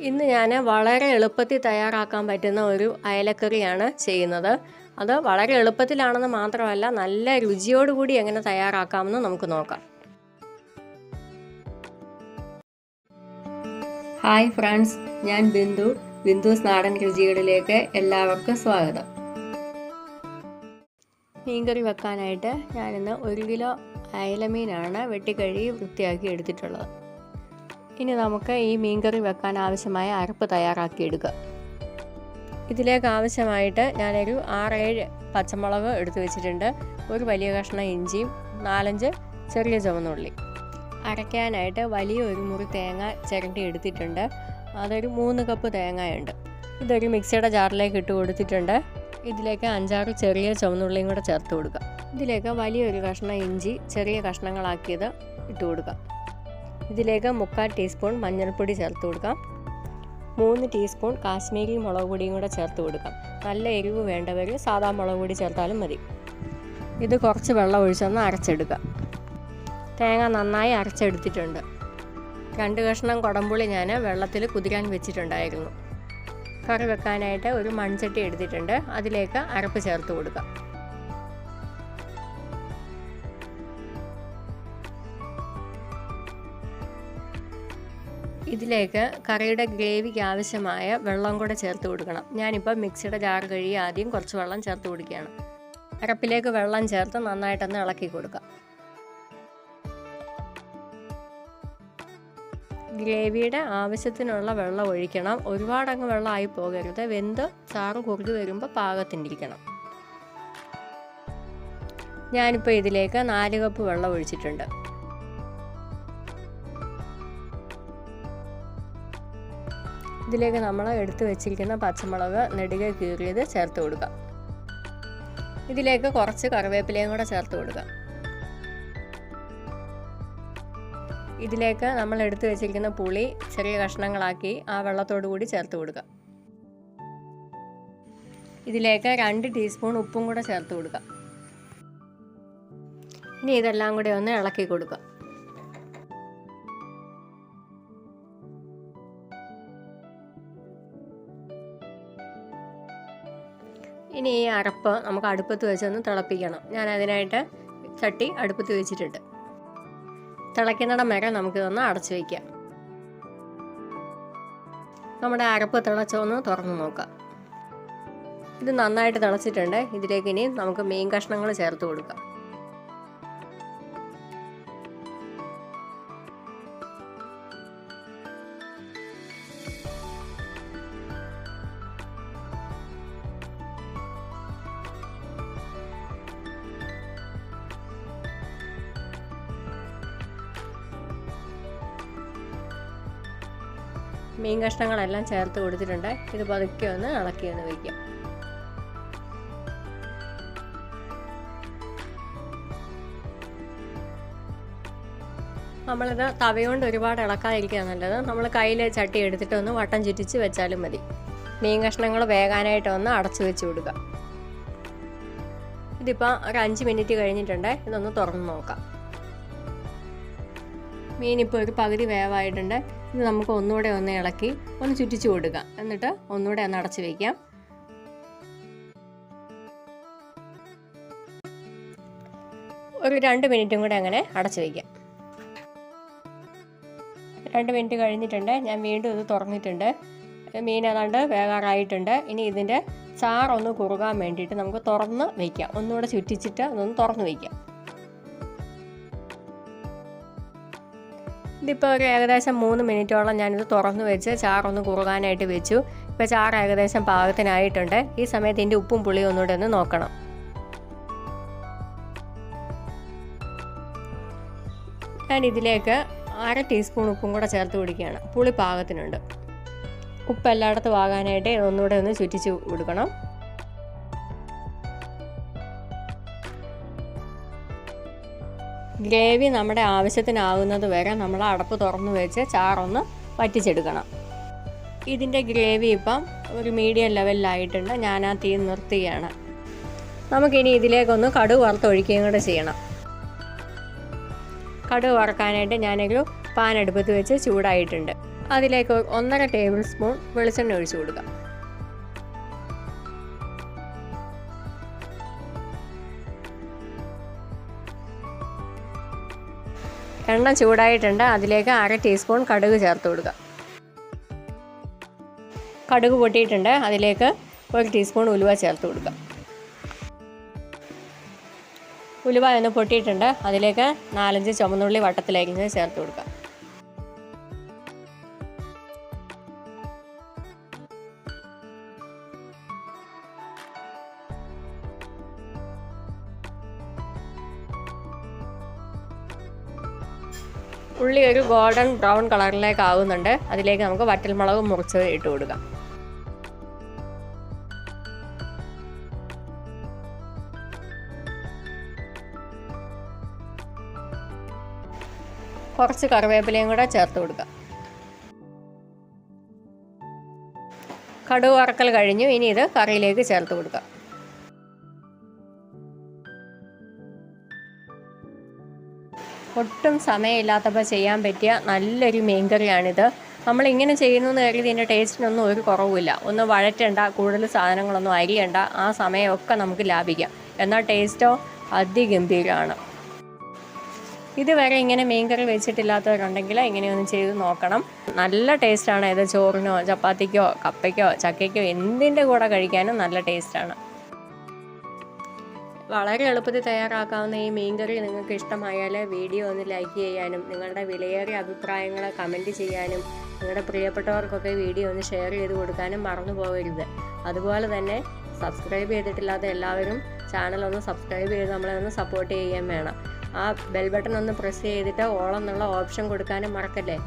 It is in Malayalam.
ഇന്ന് ഞാൻ വളരെ എളുപ്പത്തിൽ തയ്യാറാക്കാൻ പറ്റുന്ന ഒരു അയലക്കറിയാണ് ചെയ്യുന്നത്. അത് വളരെ എളുപ്പത്തിലാണെന്ന് മാത്രമല്ല നല്ല രുചിയോടുകൂടി എങ്ങനെ തയ്യാറാക്കാമെന്ന് നമുക്ക് നോക്കാം. ഹായ് ഫ്രണ്ട്സ് ഞാൻ ബിന്ദു ബിന്ദുസ് നാടൻ രുചികളിലേക്ക് എല്ലാവർക്കും സ്വാഗതം. മീൻകറി വെക്കാനായിട്ട് ഞാനിന്ന് ഒരു കിലോ അയലമീനാണ് വെട്ടിക്കഴുകി വൃത്തിയാക്കി എടുത്തിട്ടുള്ളത്. ഇനി നമുക്ക് ഈ മീൻകറി വെക്കാൻ ആവശ്യമായ അരപ്പ് തയ്യാറാക്കിയെടുക്കുക ഇതിലേക്ക് ആവശ്യമായിട്ട് ഞാനൊരു ആറേഴ് പച്ചമുളക് എടുത്തു വെച്ചിട്ടുണ്ട്. ഒരു വലിയ കഷ്ണം ഇഞ്ചിയും നാലഞ്ച് ചെറിയ ചുവന്നുള്ളി. അരയ്ക്കാനായിട്ട് വലിയ ഒരു മുറി തേങ്ങ ചിരണ്ടി എടുത്തിട്ടുണ്ട്. അതൊരു മൂന്ന് കപ്പ് തേങ്ങയുണ്ട്. ഇതൊരു മിക്സിയുടെ ജാറിലേക്ക് ഇട്ട് കൊടുത്തിട്ടുണ്ട്. ഇതിലേക്ക് അഞ്ചാറ് ചെറിയ ചുവന്നുള്ളിയും കൂടെ ചേർത്ത് കൊടുക്കുക ഇതിലേക്ക് വലിയൊരു കഷ്ണം ഇഞ്ചി ചെറിയ കഷ്ണങ്ങളാക്കിയത് ഇട്ട് കൊടുക്കുക ഇതിലേക്ക് മുക്കാൽ ടീസ്പൂൺ മഞ്ഞൾപ്പൊടി ചേർത്ത് കൊടുക്കാം. മൂന്ന് ടീസ്പൂൺ കാശ്മീരി മുളക് പൊടിയും കൂടെ ചേർത്ത് കൊടുക്കാം. നല്ല എരിവ് വേണ്ടവർ സാധാ മുളക് പൊടി ചേർത്താലും മതി. ഇത് കുറച്ച് വെള്ളം ഒഴിച്ചൊന്ന് അരച്ചെടുക്കാം. തേങ്ങ നന്നായി അരച്ചെടുത്തിട്ടുണ്ട്. രണ്ട് കഷ്ണം കുടംപുളി ഞാൻ വെള്ളത്തിൽ കുതിരാൻ വെച്ചിട്ടുണ്ടായിരുന്നു. കറി വെക്കാനായിട്ട് ഒരു മൺചട്ടി എടുത്തിട്ടുണ്ട്. അതിലേക്ക് അരപ്പ് ചേർത്ത് കൊടുക്കുക ഇതിലേക്ക് കറിയുടെ ഗ്രേവിക്ക് ആവശ്യമായ വെള്ളം കൂടെ ചേർത്ത് കൊടുക്കണം. ഞാനിപ്പോൾ മിക്സിയുടെ ജാർ കഴുകി ആദ്യം കുറച്ച് വെള്ളം ചേർത്ത് കൊടുക്കുകയാണ്. അരപ്പിലേക്ക് വെള്ളം ചേർത്ത് നന്നായിട്ടൊന്ന് ഇളക്കി കൊടുക്കാം. ഗ്രേവിയുടെ ആവശ്യത്തിനുള്ള വെള്ളം ഒഴിക്കണം. ഒരുപാടങ്ങ് വെള്ളമായി പോകരുത്. വെന്ത് ചാറ് കുറുകി വരുമ്പോൾ പാകത്തിനിരിക്കണം. ഞാനിപ്പോൾ ഇതിലേക്ക് നാല് കപ്പ് വെള്ളം ഒഴിച്ചിട്ടുണ്ട്. ഇതിലേക്ക് നമ്മൾ എടുത്തു വെച്ചിരിക്കുന്ന പച്ചമുളക് നെടുകെ കീറിയത് ചേർത്ത് കൊടുക്കുക. ഇതിലേക്ക് കുറച്ച് കറിവേപ്പിലയും കൂടെ ചേർത്ത് കൊടുക്കുക. ഇതിലേക്ക് നമ്മൾ എടുത്തു വെച്ചിരിക്കുന്ന പുളി ചെറിയ കഷ്ണങ്ങളാക്കി ആ വെള്ളത്തോടു കൂടി ചേർത്ത് കൊടുക്കുക. ഇതിലേക്ക് രണ്ട് ടീസ്പൂൺ ഉപ്പും കൂടെ ചേർത്ത് കൊടുക്കുക. ഇനി ഇതെല്ലാം കൂടി ഒന്ന് ഇളക്കി കൊടുക്കുക. ഇനി ഈ അരപ്പ് നമുക്ക് അടുപ്പത്ത് വെച്ചൊന്ന് തിളപ്പിക്കണം. ഞാൻ അതിനായിട്ട് ചട്ടി അടുപ്പത്ത് വെച്ചിട്ടുണ്ട്. തിളയ്ക്കുന്നിടം വരെ നമുക്കിതൊന്ന് അടച്ചു വയ്ക്കാം നമ്മുടെ അരപ്പ് തിളച്ചൊന്ന് തുറന്നു നോക്കാം. ഇത് നന്നായിട്ട് തിളച്ചിട്ടുണ്ട്. ഇതിലേക്ക് ഇനി നമുക്ക് മീൻ കഷ്ണങ്ങൾ ചേർത്ത് കൊടുക്കാം. മീൻ കഷ്ണങ്ങളെല്ലാം ചേർത്ത് കൊടുത്തിട്ടുണ്ട്. ഇത് പതുക്കെ ഒന്ന് ഇളക്കി ഒന്ന് വയ്ക്കാം. നമ്മളിത് തവയുകൊണ്ട് ഒരുപാട് ഇളക്കാതിരിക്കുക നല്ലത്. നമ്മൾ കയ്യിൽ ചട്ടി എടുത്തിട്ട് ഒന്ന് വട്ടം ചുറ്റിച്ച് വെച്ചാലും മതി. മീൻ കഷ്ണങ്ങൾ വേകാനായിട്ട് ഒന്ന് അടച്ചു വെച്ച് കൊടുക്കുക. ഇതിപ്പോൾ ഒരു അഞ്ച് മിനിറ്റ് കഴിഞ്ഞിട്ടുണ്ട്. ഇതൊന്ന് തുറന്ന് നോക്കാം. മീനിപ്പോൾ ഒരു പകുതി വേവായിട്ടുണ്ട്. ഇത് നമുക്ക് ഒന്നുകൂടെ ഒന്ന് ഇളക്കി ഒന്ന് ചുറ്റിച്ചു കൊടുക്കാം. എന്നിട്ട് ഒന്നുകൂടെ ഒന്ന് അടച്ചു വയ്ക്കാം ഒരു രണ്ട് മിനിറ്റും കൂടെ അങ്ങനെ അടച്ചു വയ്ക്കാം രണ്ട് മിനിറ്റ് കഴിഞ്ഞിട്ടുണ്ട്. ഞാൻ വീണ്ടും ഇത് തുറന്നിട്ടുണ്ട്. മീൻ ഏതാണ്ട് വേകാറായിട്ടുണ്ട്. ഇനി ഇതിന്റെ ചാറൊന്ന് കുറുകാൻ വേണ്ടിയിട്ട് നമുക്ക് തുറന്ന് വയ്ക്കാം ഒന്നുകൂടെ ചുറ്റിച്ചിട്ട് അതൊന്ന് തുറന്ന് വയ്ക്കാം ഇതിപ്പോൾ ഒരു ഏകദേശം മൂന്ന് മിനിറ്റോളം ഞാനിത് തുറന്നു വെച്ച് ചാറൊന്ന് കുറുകാനായിട്ട് വെച്ചു. ഇപ്പോൾ ചാറ് ഏകദേശം പാകത്തിനായിട്ടുണ്ട്. ഈ സമയത്ത് ഇതിന്റെ ഉപ്പും പുളിയും ഒന്നുകൂടെ ഒന്ന് നോക്കണം. ഞാൻ ഇതിലേക്ക് അര ടീസ്പൂൺ ഉപ്പും കൂടെ ചേർത്ത് പിടിക്കുകയാണ്. പുളി പാകത്തിനുണ്ട്. ഉപ്പ് എല്ലായിടത്തും ആകാനായിട്ട് ഒന്നുകൂടെ ഒന്ന് ചുറ്റിച്ച് കൊടുക്കണം. ഗ്രേവി നമ്മുടെ ആവശ്യത്തിനാകുന്നത് വരെ നമ്മൾ അടപ്പ് തുറന്നു വെച്ച് ചാറൊന്ന് വറ്റിച്ചെടുക്കണം. ഇതിന്റെ ഗ്രേവി ഇപ്പം ഒരു മീഡിയം ലെവലിലായിട്ടുണ്ട്. ഞാൻ ആ തീ നിർത്തുകയാണ് നമുക്കിനി ഇതിലേക്കൊന്ന് കടുക് വറുത്തൊഴിക്കുകയും കൂടെ ചെയ്യണം. കടു വറക്കാനായിട്ട് ഞാനൊരു പാൻ അടുപ്പത്ത് വെച്ച് ചൂടായിട്ടുണ്ട്. അതിലേക്ക് ഒന്നര ടേബിൾ സ്പൂൺ വെളിച്ചെണ്ണ ഒഴിച്ചു കൊടുക്കുക എണ്ണ ചൂടായിട്ടുണ്ട്. അതിലേക്ക് അര ടീസ്പൂൺ കടുക് ചേർത്ത് കൊടുക്കുക. കടുക് പൊട്ടിയിട്ടുണ്ട്. അതിലേക്ക് ഒരു ടീസ്പൂൺ ഉലുവ ചേർത്ത് കൊടുക്കുക. ഉലുവ എന്ന് പൊട്ടിയിട്ടുണ്ട്. അതിലേക്ക് നാലഞ്ച് ചുമന്നുള്ളി വട്ടത്തിലേക്ക് ചേർത്ത് കൊടുക്കുക. ഉള്ളി ഒരു ഗോൾഡൻ ബ്രൗൺ കളറിലേക്ക് ആകുന്നുണ്ട് അതിലേക്ക് നമുക്ക് വറ്റൽമുളക് മുറിച്ച് ഇട്ട് കൊടുക്കാം. കുറച്ച് കറിവേപ്പിലയും കൂടെ ചേർത്ത് കൊടുക്കാം. കടുക് വറക്കൽ കഴിഞ്ഞു. ഇനി ഇത് കറിയിലേക്ക് ചേർത്ത് കൊടുക്കാം. ഒട്ടും സമയമില്ലാത്തപ്പോൾ ചെയ്യാൻ പറ്റിയ നല്ലൊരു മീൻ കറിയാണിത് നമ്മളിങ്ങനെ ചെയ്യുന്നു എന്ന് കരുതി ഇതിന്റെ ടേസ്റ്റിനൊന്നും ഒരു കുറവുമില്ല. ഒന്ന് വഴറ്റണ്ട കൂടുതൽ സാധനങ്ങളൊന്നും അരിയണ്ട ആ സമയമൊക്കെ നമുക്ക് ലാഭിക്കാം. എന്നാൽ ടേസ്റ്റോ അതിഗംഭീരമാണ് ഇതുവരെ ഇങ്ങനെ മീൻകറി വെച്ചിട്ടില്ലാത്തവരുണ്ടെങ്കിൽ ഇങ്ങനെയൊന്ന് ചെയ്ത് നോക്കണം. നല്ല ടേസ്റ്റാണ് ഇത് ചോറിനോ ചപ്പാത്തിക്കോ കപ്പയ്ക്കോ ചക്കയ്ക്കോ എന്തിന്റെ കൂടെ കഴിക്കാനും നല്ല ടേസ്റ്റാണ്. വളരെ എളുപ്പത്തിൽ തയ്യാറാക്കാവുന്ന ഈ മീൻകറി നിങ്ങൾക്ക് ഇഷ്ടമായാൽ വീഡിയോ ഒന്ന് ലൈക്ക് ചെയ്യാനും നിങ്ങളുടെ വിലയേറിയ അഭിപ്രായങ്ങൾ കമന്റ് ചെയ്യാനും നിങ്ങളുടെ പ്രിയപ്പെട്ടവർക്കൊക്കെ വീഡിയോ ഒന്ന് ഷെയർ ചെയ്ത് കൊടുക്കാനും മറന്നു പോകരുത്. അതുപോലെ തന്നെ സബ്സ്ക്രൈബ് ചെയ്തിട്ടില്ലാത്ത എല്ലാവരും ചാനൽ ഒന്ന് സബ്സ്ക്രൈബ് ചെയ്ത് നമ്മളെ ഒന്ന് സപ്പോർട്ട് ചെയ്യാൻ വേണം. ആ ബെൽ ബട്ടൺ ഒന്ന് പ്രസ് ചെയ്തിട്ട് ഓൾ എന്നുള്ള ഓപ്ഷൻ കൊടുക്കാനും മറക്കല്ലേ?